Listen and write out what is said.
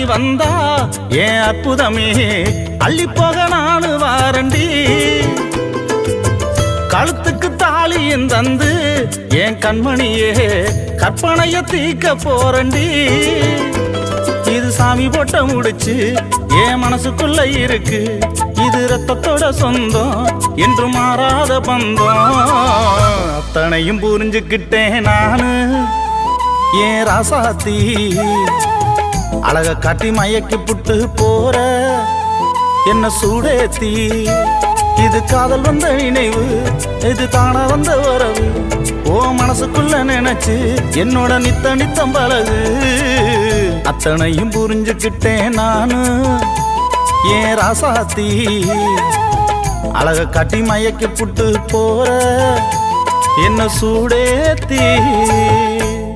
நீ வந்தா ஏன் அற்புதமே. அள்ளி போக நானு வாரண்டி. கழுத்துக்கு தாலியும் தந்து என் கண்மணியே கற்பனைய தீக்க போறண்டி. இது சாமி போட்ட முடிச்சு என் மனசுக்குள்ள இருக்கு. இது ரத்தத்தோட சொந்தம் என்று மாறாத பந்தம். அத்தனையும் புரிஞ்சுக்கிட்டேன் நானு. ஏன் ராசாத்தி அழக காட்டி மயக்கி புட்டு போற. என்ன சூடேத்தி இது காதல் வந்த நினைவு இது தானா வந்த வரவு. ஓ மனசுக்குள்ள நினைச்சு என்னோட நித்த நித்தம் பழகு. அத்தனையும் புரிஞ்சுக்கிட்டேன் நானு. ஏன் ராசாத்தி? அழக காட்டி மயக்கி புட்டு போற. என்ன சூடேத்தி